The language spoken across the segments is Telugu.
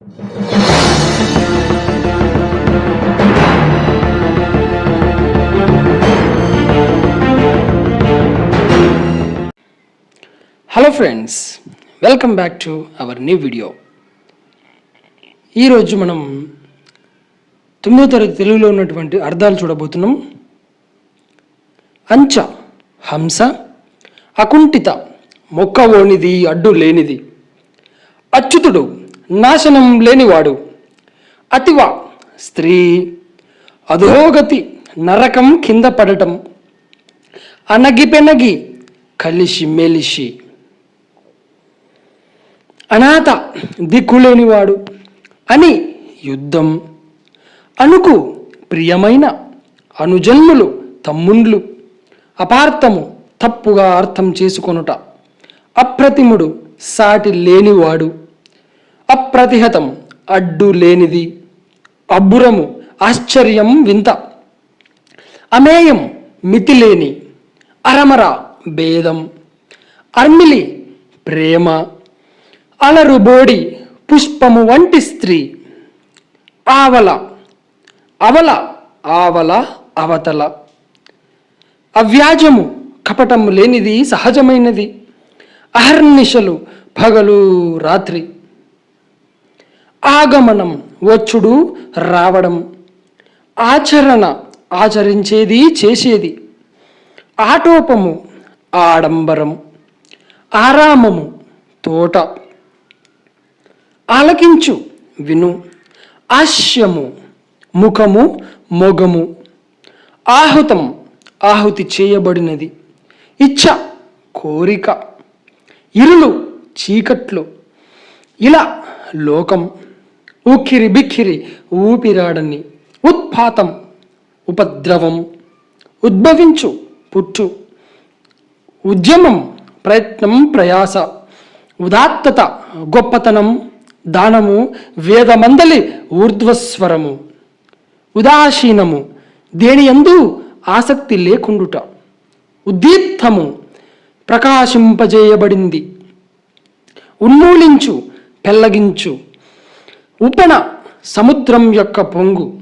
Hello friends welcome back to our new video ఈరోజు మనం తొమ్మిదో తరగతి తెలుగులో ఉన్నటువంటి అర్థాలు చూడబోతున్నాం. అంచ హంస అకుంఠిత మొక్కవోనిది అడ్డు లేనిది. అచ్యుతుడు నాశనం లేనివాడు. అతివ స్త్రీ అధోగతి నరకం కింద పడటం. అనగిపెనగి కలిసి మెలిసి. అనాథ దిక్కులేనివాడు అని యుద్ధం. అనుకు ప్రియమైన అనుజన్ములు తమ్ముండ్లు. అపార్థము తప్పుగా అర్థం చేసుకొనుట. అప్రతిముడు సాటి లేనివాడు. అప్రతిహతం అడ్డు లేనిది అబ్బురము ఆశ్చర్యం వింత. అమేయం మితిలేని అరమర భేదం. అర్మిలి ప్రేమ. అలరుబోడి పుష్పము వంటి స్త్రీ. ఆవల అవల ఆవల అవతల. అవ్యాజము కపటము లేనిది సహజమైనది. అహర్నిశలు పగలు రాత్రి. ఆగమనం వచ్చుడు రావడం. ఆచరణ ఆచరించేది చేసేది. ఆటోపము ఆడంబరం. ఆరామము తోట. ఆలకించు విను. ఆశ్యము ముఖము మొగము. ఆహుతం ఆహుతి చేయబడినది. ఇచ్ఛ కోరిక. ఇరులు చీకట్లు. ఇలా లోకం. ఉక్కిరి బిక్కిరి ఊపిరాడని ఉత్పాతం ఉపద్రవం ఉద్భవించు పుట్టు. ఉద్యమం ప్రయత్నం ప్రయాస. ఉదాత్తత గొప్పతనం దానము వేదమందలి ఊర్ధ్వస్వరము. ఉదాసీనము దేని యందు ఆసక్తి లేకుండుట. ఉద్దీప్తము ప్రకాశింపజేయబడింది. ఉన్మూలించు పెల్లగించు. ఉపన సముద్రం యొక్క పొంగు.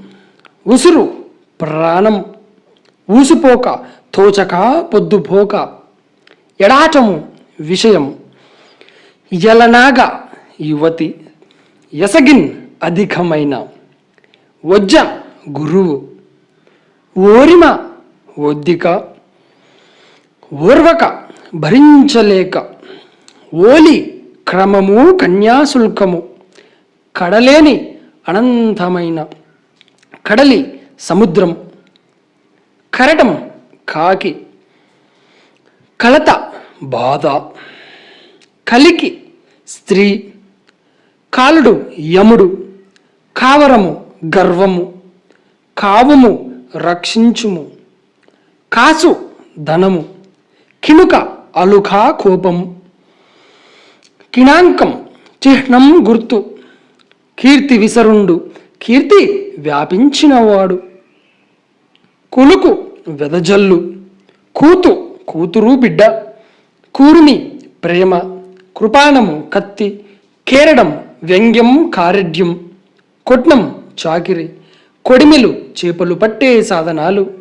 ఉసురు ప్రాణం. ఊసిపోక తోచక పొద్దుపోక. ఎడాటము విషయం. ఎలనాగ యువతి. ఎసగిన్ అధికమైన. వజ్జ గురువు. ఓరిమ ఒద్దిక. ఓర్వక భరించలేక. ఓలి క్రమము కన్యాశుల్కము. కడలేని అనంతమైన కడలి సముద్రం కరటం కాకి కలత బాధ కలికి స్త్రీ కాలుడు యముడు కావరము గర్వము కావుము రక్షించుము కాసు ధనము కినుక అలుక కోపము కిణాంకం చిహ్నం గుర్తు. కీర్తి విసరుండు. కీర్తి వ్యాపించినవాడు. కులుకు వెదజల్లు. కూతు కూతురు బిడ్డ. కూరుని ప్రేమ కృపాణము కత్తి. కేరడం వ్యంగ్యం కారెడ్యం. కొట్నం చాకిరి. కొడిమెలు చేపలు పట్టే సాధనాలు.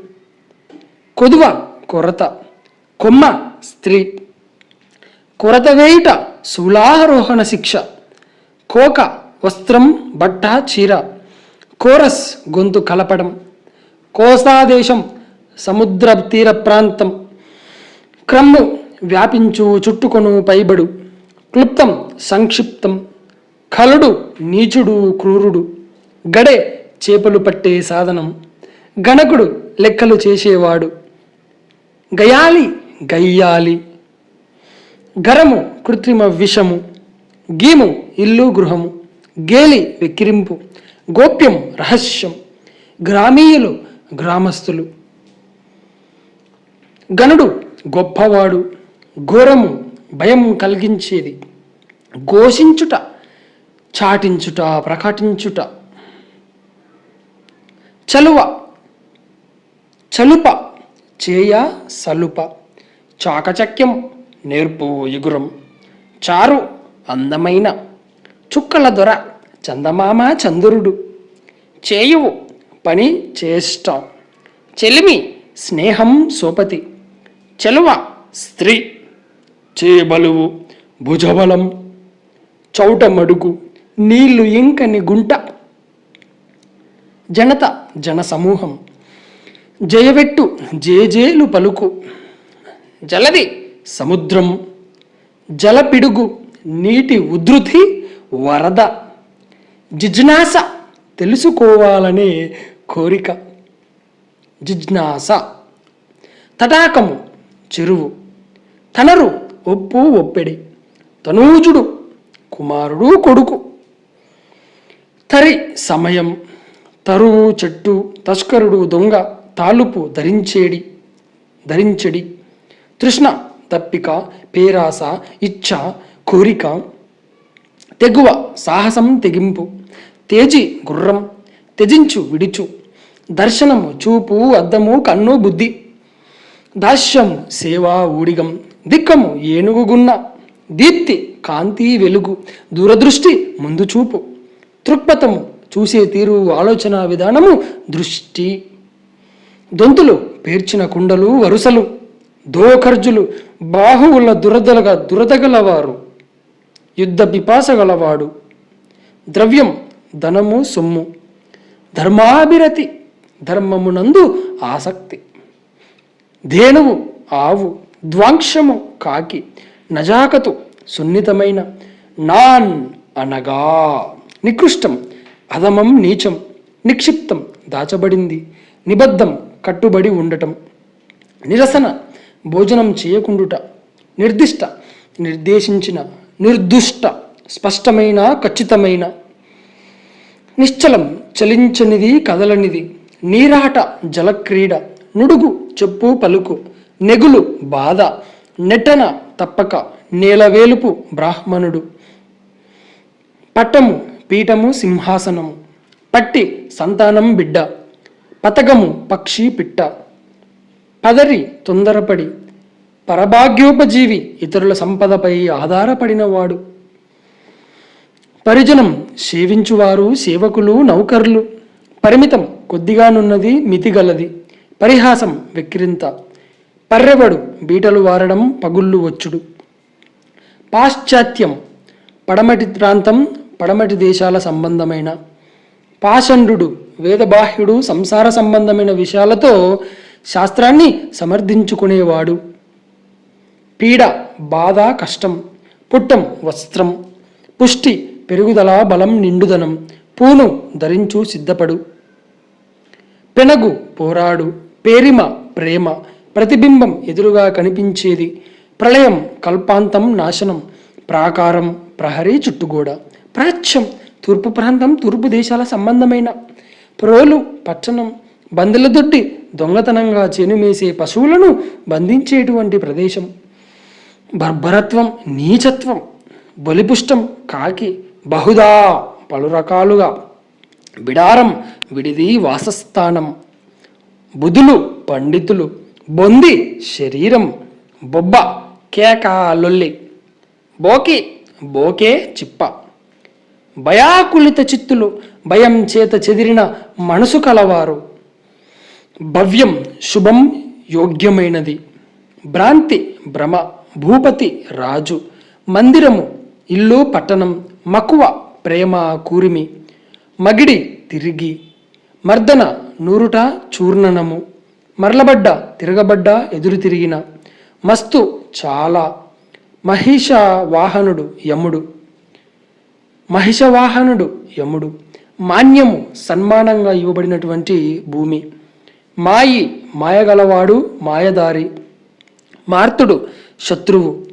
కొదువ కొరత. కొమ్మ స్త్రీ. కొరత వేయుట శూలారోహణ శిక్ష. కోక వస్త్రం బట్ట చీర కోరస్ గొంతు కలపడం కోసాదేశం సముద్ర తీర ప్రాంతం క్రమ్ము వ్యాపించు చుట్టుకొను పైబడు క్లుప్తం సంక్షిప్తం కలుడు నీచుడు క్రూరుడు గడే చేపలు పట్టే సాధనం గణకుడు లెక్కలు చేసేవాడు గయాలి గయ్యాలి గరము కృత్రిమ విషము గీము ఇల్లు గృహము గేలి వెక్కిరింపు గోప్యం రహస్యం గ్రామీయులు గ్రామస్తులు. గనుడు గొప్పవాడు ఘోరము భయం కలిగించేది. ఘోషించుట చాటించుట ప్రకటించుట. చలువ చలుప చేయ సలుప చాకచక్యం నేర్పు ఎగురం చారు అందమైన చుక్కల దొర చందమామ చంద్రుడు. చేయువు పని చేష్టం. చెలిమి స్నేహం సోపతి. చెలువ స్త్రీ. చేబలువు భుజబలం. చౌటమడుగు నీళ్ళు ఇంకని గుంట. జనత జన సమూహం జయవెట్టు జేజేలు పలుకు. జలది సముద్రం. జలపిడుగు నీటి ఉధృతి వరద. జిజ్ఞాస తెలుసుకోవాలనే కోరిక. జిజ్ఞాస. తటాకము చెరువు. తనరు ఒప్పు ఒప్పెడి. తనూజుడు కుమారుడు కొడుకు. తరి సమయం. తరువు చెట్టు తస్కరుడు దొంగ తాలుపు ధరించేడి. ధరించెడి. తృష్ణ తప్పిక పేరాస ఇచ్ఛ కోరిక తెగువ సాహసం తెగింపు తేజి గుర్రం త్యజించు విడిచు దర్శనము చూపు అద్దము కన్ను బుద్ధి దాస్యము సేవా ఊడిగం దిక్కము ఏనుగుగున్న దీప్తి కాంతి వెలుగు దూరదృష్టి ముందు చూపు దృక్పథము చూసే తీరు ఆలోచన విధానము దృష్టి దొంతులు పేర్చిన కుండలు వరుసలు దోఖర్జులు బాహువుల దురదలగా దురదగలవారు. యుద్ధ పిపాస గలవాడు ద్రవ్యం ధనము సొమ్ము. ధర్మాభిరతి ధర్మమునందు ఆసక్తి. ధేనువు ఆవు ద్వాంక్షము కాకి నజాకతు సున్నితమైన నాన్ అనగా నికృష్టం అధమం నీచం నిక్షిప్తం దాచబడింది నిబద్ధం కట్టుబడి ఉండటం. నిరసన భోజనం చేయకుండుట నిర్దిష్ట నిర్దేశించిన నిర్దుష్ట స్పష్టమైన ఖచ్చితమైన. నిశ్చలం చలించనిది కదలనిది నీరాట జలక్రీడ నుడుగు చెప్పు పలుకు నెగులు బాధ నెటన తప్పక నేలవేలుపు బ్రాహ్మణుడు. పట్టము పీఠము సింహాసనము. పట్టి సంతానం బిడ్డ. పతకము పక్షి పిట్ట. పదరి తొందరపడి. పరభాగ్యోపజీవి ఇతరుల సంపదపై ఆధారపడినవాడు. పరిజనం సేవించువారు సేవకులు నౌకర్లు. పరిమితం కొద్దిగానున్నది మితిగలది. పరిహాసం వెక్కిరింత. పర్రెవడు బీటలు వారడం పగుళ్ళు వచ్చుడు. పాశ్చాత్యం పడమటి ప్రాంతం పడమటి దేశాల సంబంధమైన. పాషండు వేదబాహ్యుడు సంసార సంబంధమైన విషయాలతో శాస్త్రాన్ని సమర్థించుకునేవాడు. పీడ బాధ కష్టం పుట్టం వస్త్రం పుష్టి పెరుగుదల బలం నిండుదనం పూను ధరించు సిద్ధపడు. పెనగు పోరాడు పేరిమ ప్రేమ ప్రతిబింబం ఎదురుగా కనిపించేది. ప్రళయం కల్పాంతం నాశనం ప్రాకారం ప్రహరీ చుట్టుగోడ ప్రాచ్యం తూర్పు ప్రాంతం తూర్పు దేశాల సంబంధమైన. ప్రోలు పట్టణం బందెల దొడ్డి దొంగతనంగా చెనుమేసే పశువులను బంధించేటువంటి ప్రదేశం. బర్బరత్వం నీచత్వం బలిపుష్టం కాకి బహుదా పలు రకాలుగా. బిడారం విడిది వాసస్థానం. బుధులు పండితులు. బొంది శరీరం. బొబ్బ కేక లొల్లి. బోకి బోకే చిప్ప. భయాకులిత చిత్తులు భయం చేత చెదిరిన మనసు కలవారు. భవ్యం శుభం యోగ్యమైనది. భ్రాంతి భ్రమ. భూపతి రాజు. మందిరము ఇల్లు పట్టణం మక్కువ ప్రేమ కూరిమి. మగిడి తిరిగి. మర్దన నూరుట చూర్ణనము. మరలబడ్డ తిరగబడ్డ ఎదురు తిరిగిన. మస్తు చాలా. మహిష వాహనుడు యముడు. మహిషవాహనుడు యముడు. మాన్యము సన్మానంగా ఇవ్వబడినటువంటి భూమి. మాయి మాయగలవాడు మాయదారి. మార్తుడు శత్రువు.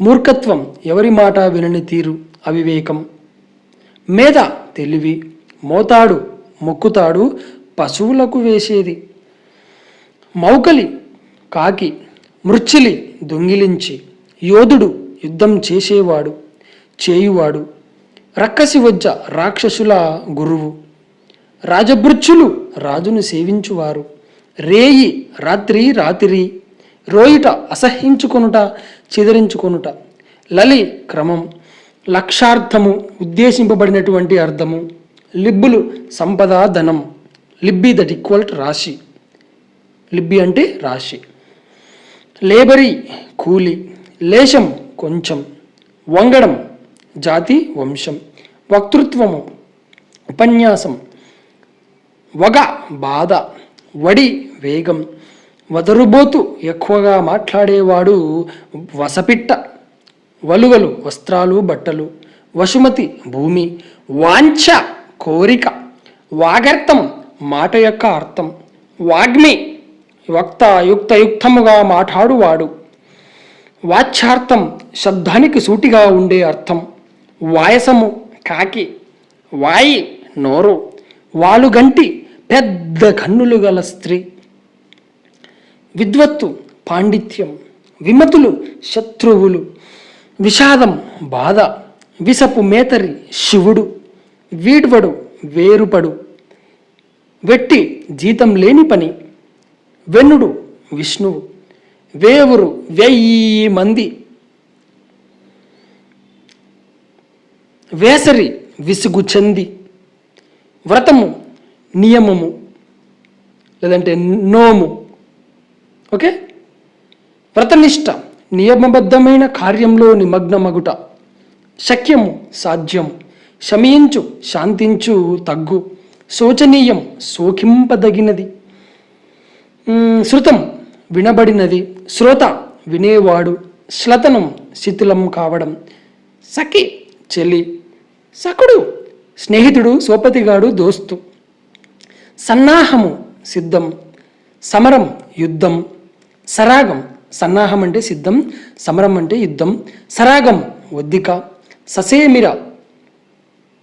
మూర్ఖత్వం ఎవరి మాట వినని తీరు? అవివేకం. మేధ తెలివి మోతాడు మొక్కుతాడు పశువులకు వేసేది. మౌకలి కాకి మృచ్చిలి దొంగిలించి యోధుడు యుద్ధం చేసేవాడు చేయువాడు. రక్కసి వజ్జ రాక్షసుల గురువు. రాజభృచ్చులు రాజును సేవించువారు. రేయి రాత్రి రాత్రి రోయిట అసహ్యించుకొనుట చిదరించుకొనుట. లలి క్రమం. లక్షార్థము ఉద్దేశింపబడినటువంటి అర్థము. లిబ్బులు సంపద ధనం. లిబ్బి దట్ ఈక్వల్ టు రాశి. లిబ్బి అంటే రాశి. లేబరీ కూలి. లేశం కొంచెం. వంగడం జాతి వంశం. వక్తృత్వము ఉపన్యాసం. వగ బాధ. వడి వేగం. వదరుబోతు. ఎక్కువగా మాట్లాడేవాడు వసపిట్ట. వలువలు వస్త్రాలు బట్టలు. వసుమతి భూమి. వాంఛ కోరిక. వాగర్థం మాట యొక్క అర్థం. వాగ్మి వక్త యుక్తయుక్తముగా మాట్లాడువాడు. వాచ్యార్థం శబ్దానికి సూటిగా ఉండే అర్థం. వాయసము కాకి. వాయి నోరు. వాలుగంటి పెద్ద కన్నులు గల స్త్రీ. విద్వత్తు పాండిత్యం విమతులు శత్రువులు విషాదం బాధ విసపు మేతరి శివుడు వీడ్వడు వేరుపడు వెట్టి జీతం లేని పని వెన్నుడు విష్ణువు వేవురు వెయ్యి మంది వేసరి విసుగు చెంది వ్రతము నియమము లేదంటే నోము ఓకే? వ్రతనిష్ట నియమబద్ధమైన కార్యంలో నిమగ్నమగుట. శక్యము సాధ్యం శమించు శాంతించు తగ్గు. శోచనీయం శోకింపదగినది. శృతం వినబడినది. శ్రోత వినేవాడు. శ్లతనం శిథిలం కావడం. సఖి చెలి. సకుడు స్నేహితుడు సోపతిగాడు దోస్తు. సన్నాహము సిద్ధం. సమరం యుద్ధం. సరాగం సన్నాహం అంటే సిద్ధం సమరం అంటే యుద్ధం. సరాగం ఒద్దిక ససేమిర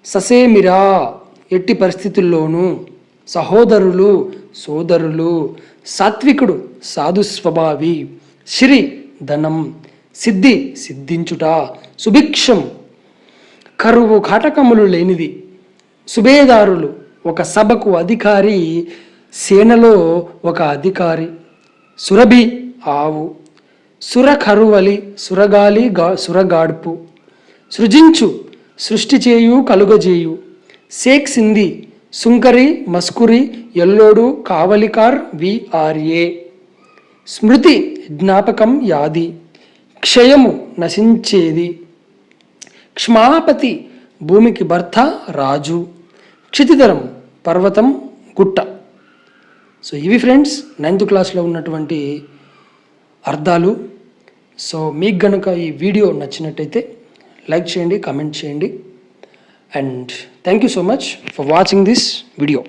ససేమిరా ఎట్టి పరిస్థితుల్లోనూ. సహోదరులు సోదరులు. సాత్వికుడు సాధు స్వభావి. శ్రీ ధనం. సిద్ధి సిద్ధించుట. సుభిక్షం. కరువు కాటకములు లేనిది. సుబేదారులు ఒక సభకు అధికారి సేనలో ఒక అధికారి. సురభి ఆవు సురకరువలి సురగాలి గా సురగాడ్పు సృజించు సృష్టి చేయు కలుగజేయు సేక్ సింధి సుంకరి మస్కురి ఎల్లోడు కావలికార్ విఆర్ఏ. స్మృతి జ్ఞాపకం యాది క్షయము నశించేది. క్షమాపతి భూమికి భర్త రాజు. క్షితిధరం పర్వతం గుట్ట. సో ఇవి ఫ్రెండ్స్ నైన్త్ క్లాస్లో ఉన్నటువంటి అర్థాలు. సో మీకు గనుక ఈ వీడియో నచ్చినట్టయితే లైక్ చేయండి కామెంట్ చేయండి. And thank you so much for watching this video